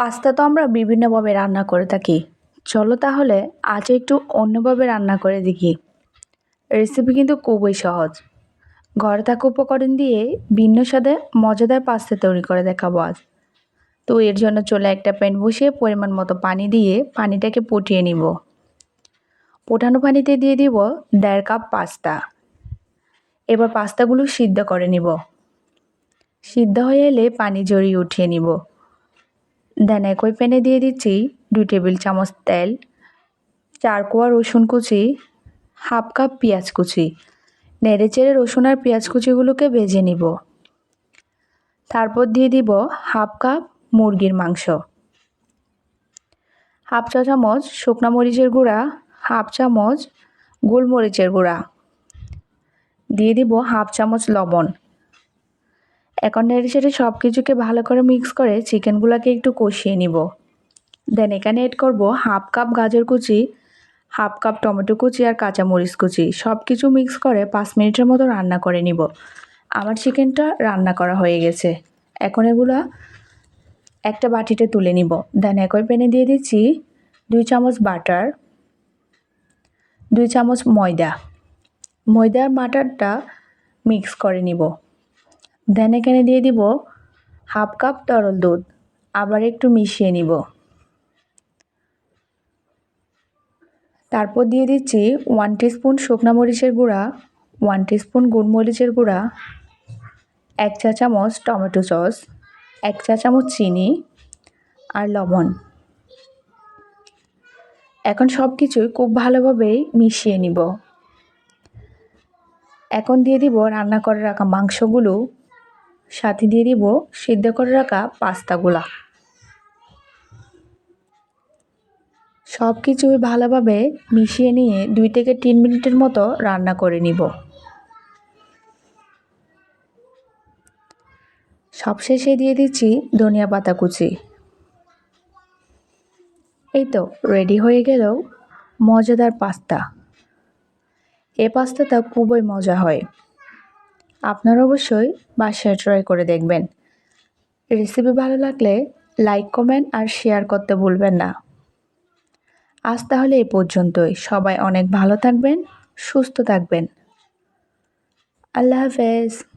Pasta তো আমরা বিভিন্নভাবে রান্না করে থাকি। চলো তাহলে আজ একটু অন্যভাবে রান্না করে দেখি। রেসিপি কিন্তু খুবই সহজ। ঘরে থাকা উপকরণ দিয়ে ভিন্ন স্বাদে মজাদার পাস্তা তৈরি করে দেখাবো আজ। তো এর জন্য চলে একটা প্যান বসিয়ে পরিমাণ মতো পানি দিয়ে পানিটাকে ফুটিয়ে নিব। পোটানো পানিতে দিয়ে দিব দেড় কাপ পাস্তা। এবার পাস্তাগুলো সিদ্ধ করে নিব। সিদ্ধ হয়ে এলে পানি জড়িয়ে উঠিয়ে নিব। দেন একই প্যানে দিয়ে দিচ্ছি দুই টেবিল চামচ তেল, চার কোয়া রসুন কুচি, হাফ কাপ পেঁয়াজ কুচি। নেড়ে চেড়ে রসুন আর পেঁয়াজ কুচিগুলোকে ভেজে নিব। তারপর দিয়ে দিব হাফ কাপ মুরগির মাংস। হাফ চা চামচ শুকনা মরিচের গুঁড়া, হাফ চামচ গোলমরিচের গুঁড়া। দিয়ে দিব হাফ চামচ লবণ। এখন নেড়ে চেড়ে সব কিছুকে ভালো করে মিক্স করে চিকেনগুলোকে একটু কষিয়ে নিব। দেন এখানে এড করব হাফ কাপ গাজর কুচি, হাফ কাপ টমেটো কুচি আর কাঁচামরিচ কুচি। সব কিছু মিক্স করে পাঁচ মিনিটের মতো রান্না করে নিব। আমার চিকেনটা রান্না করা হয়ে গেছে। এখন এগুলো একটা বাটিতে তুলে নিব। দেন একই প্যানে দিয়ে দিচ্ছি দুই চামচ বাটার, দুই চামচ ময়দা। ময়দার বাটারটা মিক্স করে নিব। দেন এখানে দিয়ে দিব হাফ কাপ তরল দুধ। আবার একটু মিশিয়ে নিব। তারপর দিয়ে দিচ্ছি ওয়ান টিস্পুন শুকনা মরিচের গুঁড়া ওয়ান টিস্পুন গুড়মরিচের গুঁড়া, এক চা চামচ টমেটো সস, এক চা চামচ চিনি আর লবণ। এখন সব কিছুই খুব ভালোভাবে মিশিয়ে নিব। এখন দিয়ে দিব রান্না করে রাখা মাংসগুলো সাথে দিয়ে দিব সিদ্ধ করে রাখা পাস্তাগুলা। সব কিছুই ভালোভাবে মিশিয়ে নিয়ে দুই থেকে তিন মিনিটের মতো রান্না করে নিব। সবশেষে দিয়ে দিচ্ছি ধনিয়া পাতা কুচি। এই তো রেডি হয়ে গেল মজাদার পাস্তা। এ পাস্তাটা খুবই মজা হয়। আপনারা অবশ্যই বাসায় ট্রাই করে দেখবেন। রেসিপি ভালো লাগলে লাইক কমেন্ট আর শেয়ার করতে ভুলবেন না। আজ তাহলে এ পর্যন্তই। সবাই অনেক ভালো থাকবেন, সুস্থ থাকবেন। আল্লাহ হাফেজ।